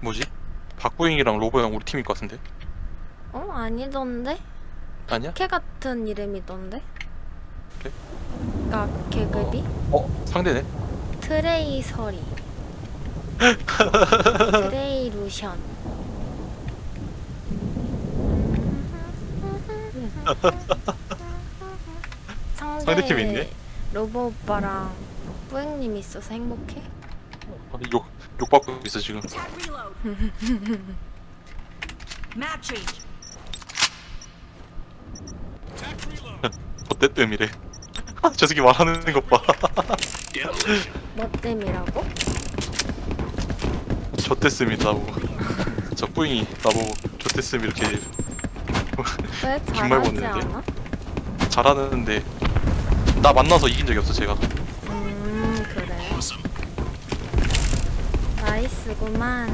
뭐지? 박보잉이랑 로보 형 우리 팀일 것 같은데? 어 아니던데? 아니야? 캐 같은 이름이던데? 그래? 그니까 계급이 어? 상대네? 트레이 서리 트레이 루션 상대 상대팀이 있네? 로보 오빠랑 뿌행님 있어서 행복해? 어, 욕, 욕받고 있어 지금 Tag reload. Map change. 좆대뜸이래 저 새끼 말하는 것봐 뭐 땜이라고? 좆대슴이 나보고 저 뿌잉이 나보고 좆대슴 이렇게 왜 정말 잘하지? 않아? 잘하는데 나 만나서 이긴 적이 없어 제가 나이스구만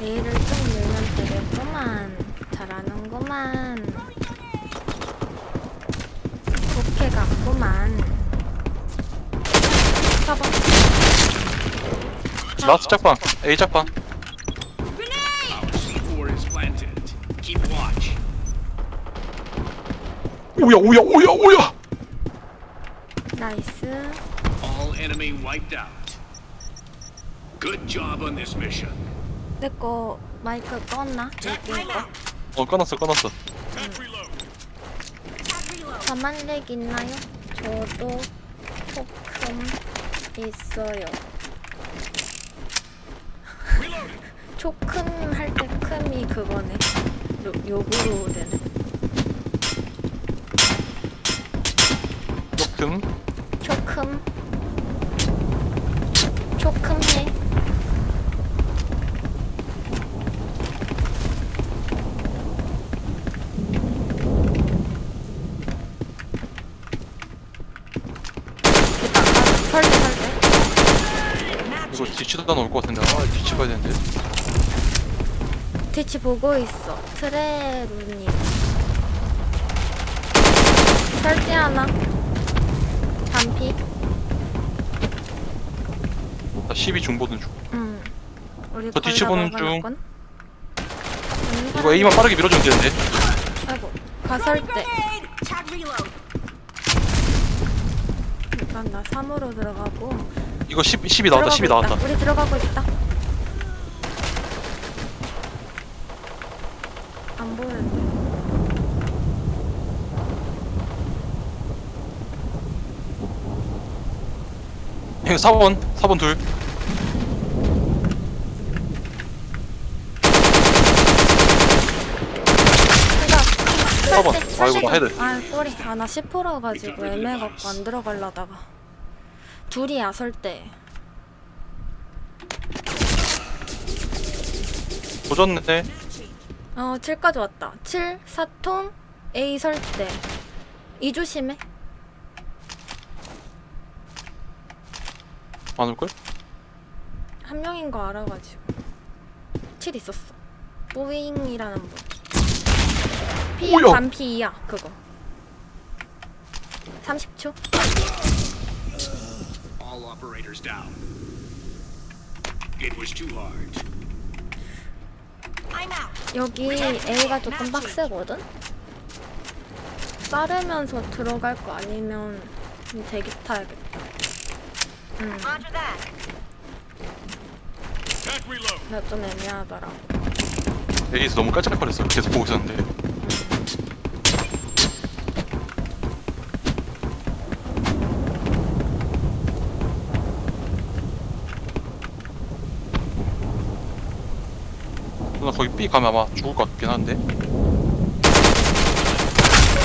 내일을 좀 늘면 되겠구만 잘하는구만 좋게 갔구만 봐봐 라스트 짝방 A 짝방 C4 is planted. Keep watch. 오야 오야 오야 오야 나이스 All enemy wiped out. Good job on this mission. 내 거 마이크 껐나? Time 이거 out. 어 꺼놨어 꺼놨어 Tag reload. Tag reload. 저만 렉 있나요? 저도 조금 있어요 초큼 할때 큼이 그거네 요, 욕으로 되네 녹듬 초큼 초큼해 됐다 아, 설대 설대 Map 이거 change. 뒤치다 나올 것 같은데. 아 뒤치 봐야 되는데. 뒤치 보고 있어. 트레루님. 설대 하나? 반피? 나12 중보는 중. 응. 우리 저 뒤치 보는 중. 음, 이거 A만 빠르게 밀어주면 되는데. 아이고 가설대. 일단 나 3으로 들어가고 이거 10, 10이 나왔다 10이 들어가고 나왔다. 우리 들어가고 있다. 안 보이는데 형 4번 4번 둘. 그니까 4번 아이고 나 헤드. 아 꼬리. 아 나 10% 가지고 애매해갖고 안 들어가려다가 둘이야 설대 조졌네 어 7까지 왔다. 7 4통 A 설대 이 조심해. 안 올걸? 한 명인 거 알아가지고. 7 있었어. 뿌잉이라는 분. 오야. 반피야 그거. 30초 All operators down. It was too hard. I'm out. 여기 A가 조금 빡세거든? 자르면서 들어갈 거 아니면 대기 타야겠다 응, Roger that. Tag reload. 나좀 애매하더라고 에이스 너무 깔짝거렸어 계속 보고 있었는데 거기 B 가면 아마 죽을 것 같긴 한데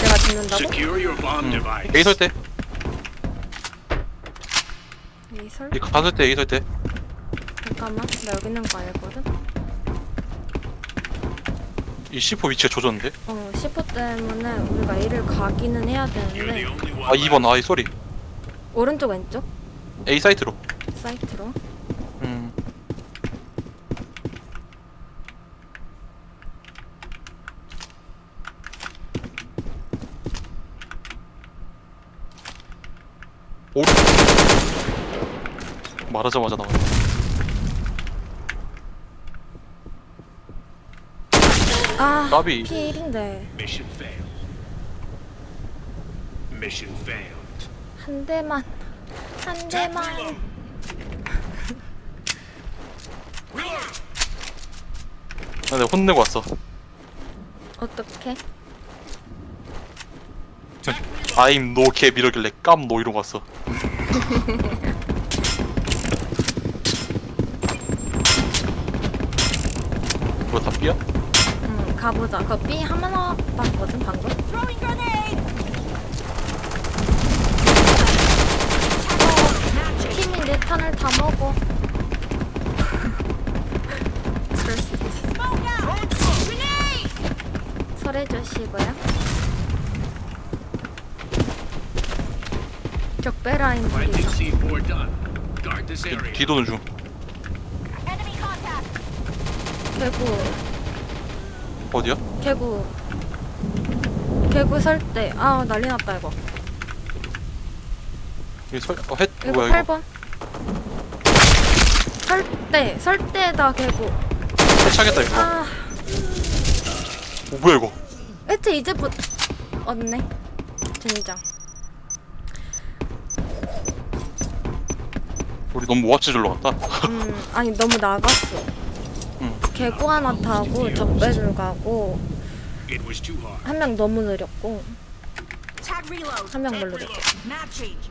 내가 죽는다고? Secure your bomb 음. device. A 설때 A 설? 이 가설 때 A 설때 잠깐만 나 여기 있는 거 알거든? 이 C4 위치가 조졌는데 어 10호 때문에 우리가 A를 가기는 해야 You're the 되는데 only one. 아 2번 아이 쏘리 오른쪽 왼쪽? A 사이트로 사이트로 음 오른 말하자마자 나와 아 Mission failed. Mission failed. 한 대만 한 대만 나 내가 혼내고 왔어. 어떻게? I'm no 개 이러길래 깜노 이러고 왔어. 뭐 답비야? 응 가보자. 그 B 하나 봤거든 방금. 팀이 내 탄을 다 먹어. 그럴 수 있지. Smoke out. Grenade. 설해 주시고요. 적배 라인 Planting 들이죠. C4 done. Guard this area. 뒤도는 중. Enemy contact. 개구 어디야? 개구 개구 설때아 난리 났다 이거. 여기 설, 어, 헷, 이거 뭐야 이거? 8번. 설때 설때다 개구. 해차겠다 이거. 아 어, 뭐야 이거? 애트 이제 부 얻네. 젠장. 우리 너무 오합지졸로 갔다. 음 아니 너무 나갔어. 응. 개구 하나 타고 적배줄 가고 It was too hard. 한 명 너무 느렸고 Tag reload. 한명 별로. Map change.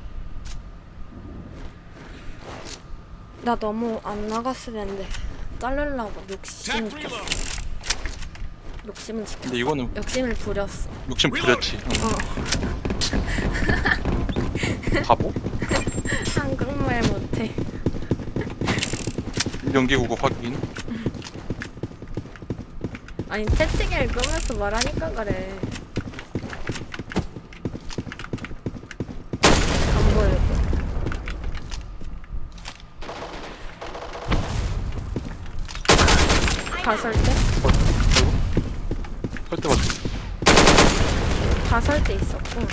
나 너무 안 나갔으면 했는데 자르려고 욕심 켰어. 욕심은 지켰어. 근데 이거는 욕심을 부렸어. 욕심 부렸지. 응. 어. 바보? 한국말 못해. 연기국어 확인. 아니 채팅 읽으면서 말하니까 그래. 안 보이고. 가설 때? 설때 맞지? 가설 때 있었고.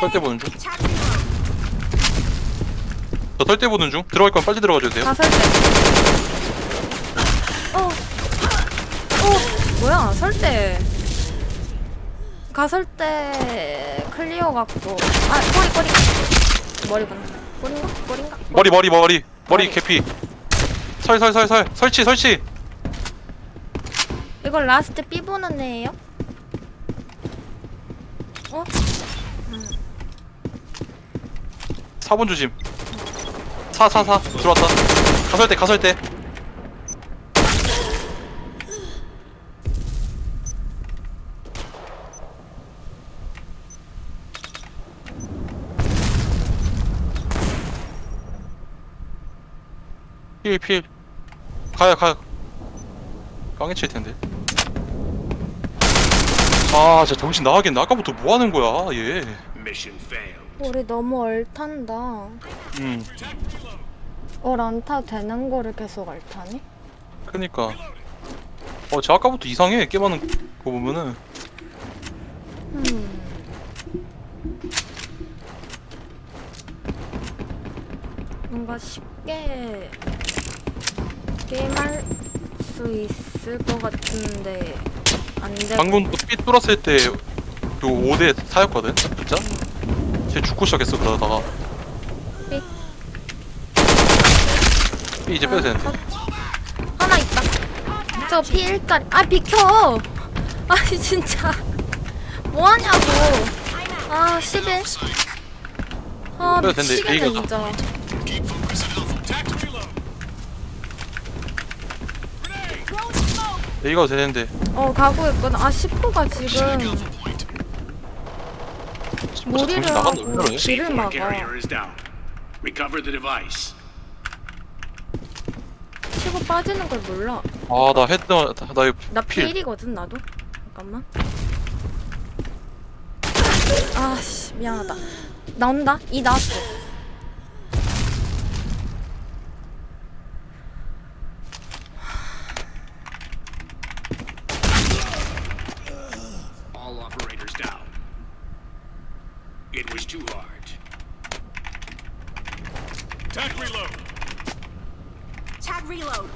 설때 보는 중. 저 설때 보는 중. 들어갈 거면 빨리 들어가 주세요. 가설 때. 어. 어. 뭐야? 설 때. 가설 때 클리어 같고. 아 꼬리 꼬리. 머리구나. 꼬리인가? 꼬리인가? 머리 머리 머리 머리 머리. 개피. 설 설 설 설 설치 설치. 이걸 라스트 B 보는 애예요? 어? 4번 조심. 4 4 4 들어왔다. 가설 때 가설 때. 필, 필. 가요, 가요. 깡에 칠 텐데. 아, 진짜 정신 나가겠네. 아까부터 뭐 하는 거야, 얘. Mission failed. 우리 너무 얼탄다. 음, 얼안 타도 되는 거를 계속 얼타니? 그니까. 어, 쟤 아까부터 이상해. 게임하는 거 보면은. 음. 뭔가 쉽게 게임할 수 있을 것 같은데 안 돼. 방금 삐 뚫었을 때, 그 5대 4였거든? 진짜? 쟤 죽고 시작했어, 그러다가. 삐. 삐 이제 빼도 되는데. 하나 있다. 저 피일짜리. 아 비켜. 아니 진짜 뭐 하냐고. 아 11. 아 그래도 된대. 미치겠네 A가 진짜. A가 되는데. 어 가고 있거든. 아 10호가 지금 머리를 정신 하고 그러네? 길을 C4 막아. carrier is down. Recover the device. 빠지는 걸 몰라. 아, 나 헤드, 나, 나 이거 나 필. 필이거든 나도. 잠깐만. 아씨 미안하다. 나온다. 이 나왔어. All operators down. It was too hard. Tag reload. Reload.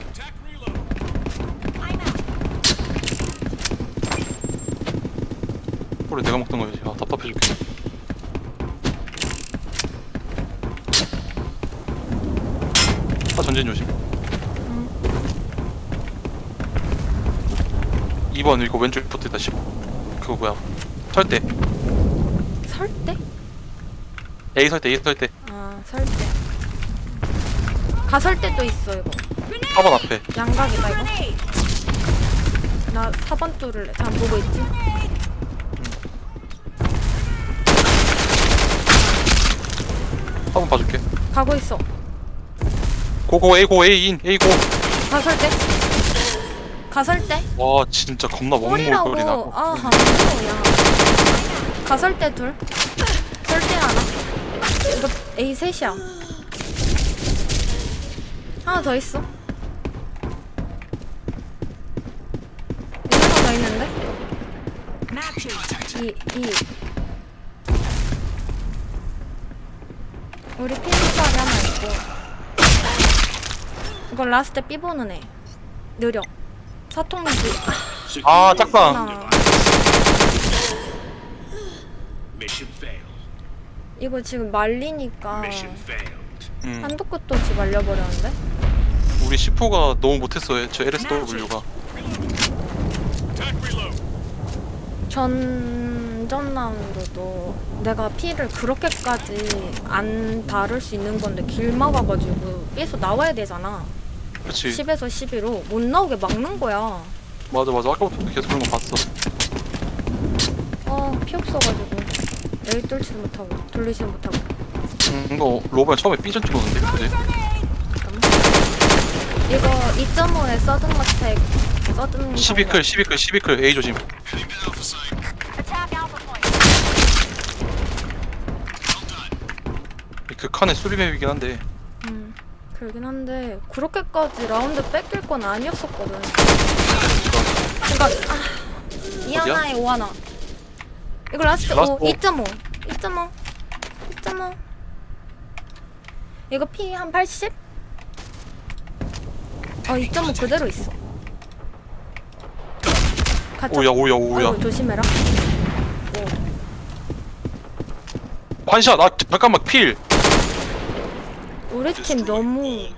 Attack reload. I'm out. 홀에 내가 먹던 거야지. 아 답답해 죽겠네. 아 전진 조심. 2번 이거 왼쪽 붙어있다 10 그거 뭐야 설대 설대? A 설대 A 설대 아 설대. 가설대도 있어 이거. 4번 앞에 양각이다 이거. 나 4번 뚫을래. 잘 보고 있지? 한번 봐줄게 가고 있어. 고고 A 고 A 인 A 고 가설대? 가설대? 와 진짜 겁나 꼴이라고. 먹물거리나 아, 뭐야. 가설대 둘. 설대 하나. 이거 A 셋이야. 하나 더 있어. 여기 하나 더 있는데? Map change. 이, 이. 우리 핀자리 하나 있고. 이거 라스트 B 보는 애. 느려. 사통이지. 아 짝방 하나. Mission failed. 이거 지금 말리니까. 음, 한도 끝도 없이 말려버렸는데? 우리 10호가 너무 못했어요 저 LSW가. 전전 라운드도 내가 피를 그렇게까지 안 다룰 수 있는 건데 길 막아가지고 B에서 나와야 되잖아. 그치 10에서 11로 못 나오게 막는 거야. 맞아 맞아. 아까부터 계속 그런 거 봤어. 어, 피 없어가지고. A 뚫지도 못하고 돌리지도 못하고. 음, 이거 로봇 처음에 B전 찍었는데 그지? 이거 2.5에 서든 머텍 서든 12클 12클 12클. A 조심. Attack Alpha Point. 그 칸에 수비맵이긴 한데. 음, 그러긴 한데 그렇게까지 라운드 뺏길 건 아니었었거든. 그러니까 아, 이 어디야? 하나에 5 하나. 이거 라스트 라스트 5, 오. 2.5, 2.5, 2.5. 이거 P 한 80? 어, 2.5 그대로 있어. 가자. 오야 오야 오야 아이고, 조심해라. 환샷 아 잠깐만 필 우리 팀 너무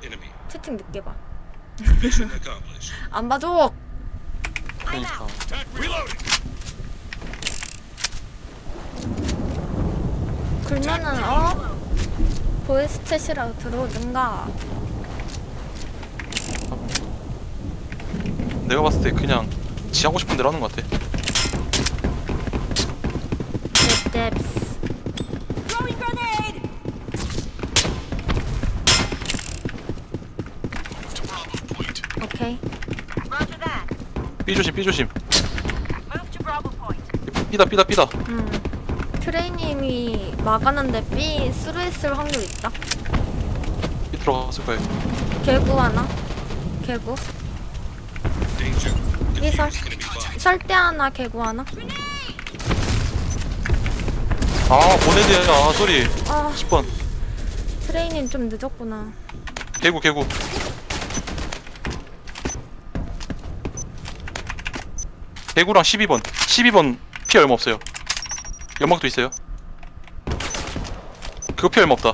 채팅 늦게 봐. 안 봐줘. 그러니까. 그러면은 어 보이스 챗이라고 들어오든가. 내가 봤을 때 그냥 지 하고 싶은 대로 하는 것 같아 뎁스. Throwing grenade. 오케이. Roger that. B 조심 B 조심. B다 B다 B다 음. 트레이님이 막았는데 B 스루했을 확률 있다. B 들어갔을 거예요 개구 하나. 개구. 이설. 설대 하나 개구 하나. 아 보내드야 아 소리 아 10번 트레이님 좀 늦었구나. 개구 개구 개구랑 12번 12번 피 얼마 없어요 연막도 있어요 그거 피 얼마 없다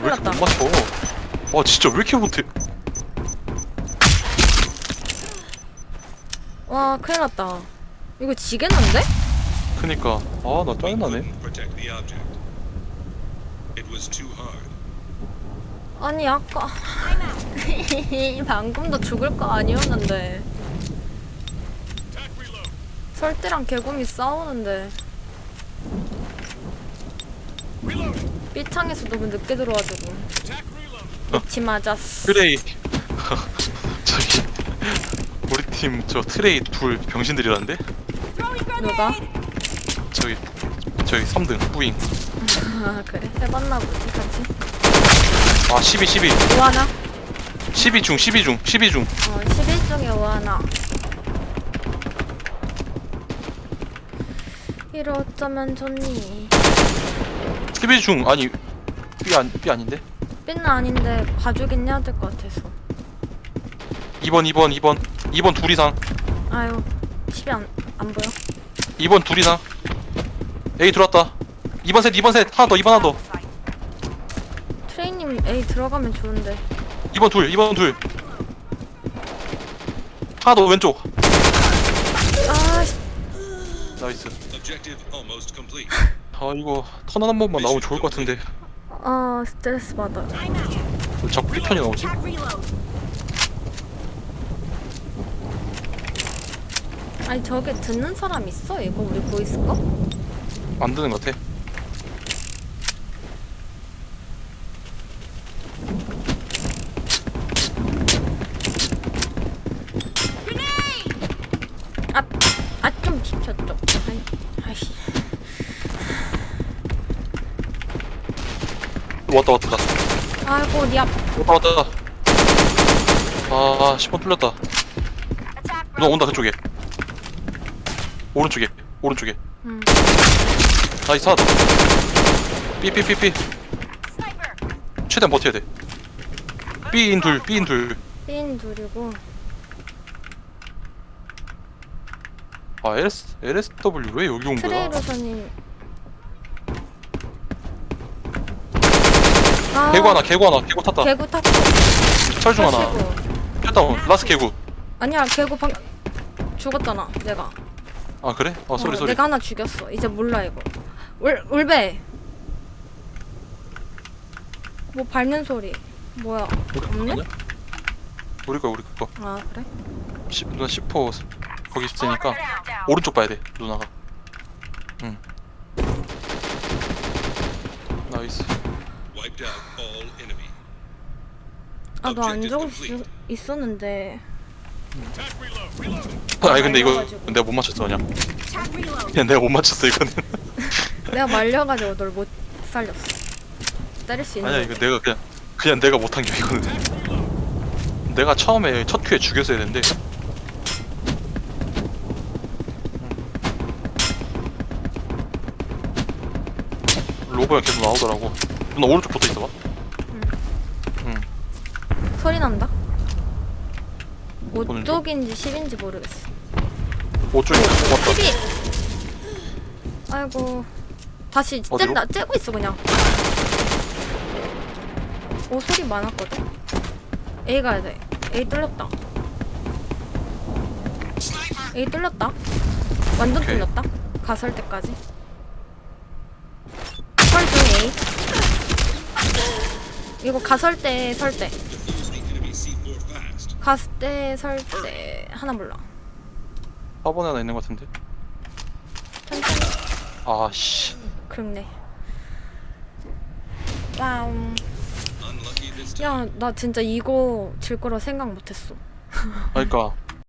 왜 이렇게 못 맞춰 와 진짜 왜 이렇게 못해 와 큰일 났다. 이거 지겠는데? 그니까 아나 짜증나네 protect the object. It was too hard. 아니 아까 방금도 죽을 거 아니었는데. 설대랑 개곰이 싸우는데. 삐창에서 너무 늦게 들어와가지고. 미치 맞았어. 트레이 저기 우리 팀 저 트레이 둘 병신들이라는데 누가? 저기 저기 3등 뿌잉 아 그래 해봤나 보지 같이. 아 12, 12. 오하나? 12중, 12중, 12중. 어, 11중에 오하나. 이러 어쩌면 좋니? 12중, 아니, B, 안, B 아닌데? 삐는 아닌데 봐주긴 해야 될 것 같아서. 2번, 2번, 2번. 2번 둘 이상. 아유, 10이 안, 안 보여. 2번 둘 이상. A 들어왔다. 2번 셋, 2번 셋. 하나 더, 2번 하나 더. A 들어가면 좋은데. 2번 둘 2번 둘 하나 더 왼쪽 아, 씨. 나이스 Objective almost complete. 아 이거 턴 한 번만 나오면 좋을 것 같은데 아, 스트레스 받아. 왜 자꾸 삐 편이 나오지? 아니, 저게 듣는 사람 있어? 이거 우리 보이스 거? 안 되는 것 같아 아, 아, 좀 비켜, 좀. 아이, 아이씨. 왔다 왔다 왔다 아이고, 니 앞. 왔다 왔다 아 10번 뚫렸다 누나. 온다 그쪽에 오른쪽에 오른쪽에 음. 하나 더 삐삐삐삐. 최대한 버텨야 돼 B인 둘 B인 둘 삐인 둘이고. 아 LS, LSW 왜 여기 온 거야? 트레이로서님. 아, 개구 하나 개구 하나 개구 탔다 개구 탔고. 철중 하나 타시고. 샷다운 라스 개구 아니야, 개구 방 죽었잖아, 내가. 아 그래? 아 쏘리 어, 쏘리 내가 하나 죽였어. 이제 몰라 이거. 울 울베. 뭐 밟는 소리. 뭐야? 없네? 우리 거야 우리 거 아 그래? 10, 누나 10호 거기 있으니까 down. 오른쪽 봐야 돼 누나가 응 나이스 Wiped out all enemy. 아너안 적을 수. 있었는데. 아니 근데 이거 말려가지고. 내가 못 맞췄어 그냥. 그냥 내가 못 맞췄어 이거는 내가 말려가지고 널 못 살렸어. 때릴 수 있는. 아니야 거. 이거 내가 그냥 그냥 내가 못한 게 이거는 내가 처음에 첫 큐에 죽였어야 되는데 로고가 계속 나오더라고 누나 오른쪽 붙어 있어봐 응 소리 난다. 보는 중? 5쪽인지 10인지 모르겠어. 오쪽에 맞다 12. 아이고. 다시 어디로? 쨘다. 째고 있어 그냥. 오 소리 많았거든. A 가야 돼. A 뚫렸다. A 뚫렸다. 완전 오케이. 뚫렸다. 가설 때까지. 설중 A. 이거 가설 때 설 때. Defuse the enemy C4 fast. 갔을 때 설 때 하나 몰라. 4번에 하나 있는 것 같은데 천천히. 아 씨 그렇네. 와우. 야, 나 진짜 이거 질 거라 생각 못했어. 그러니까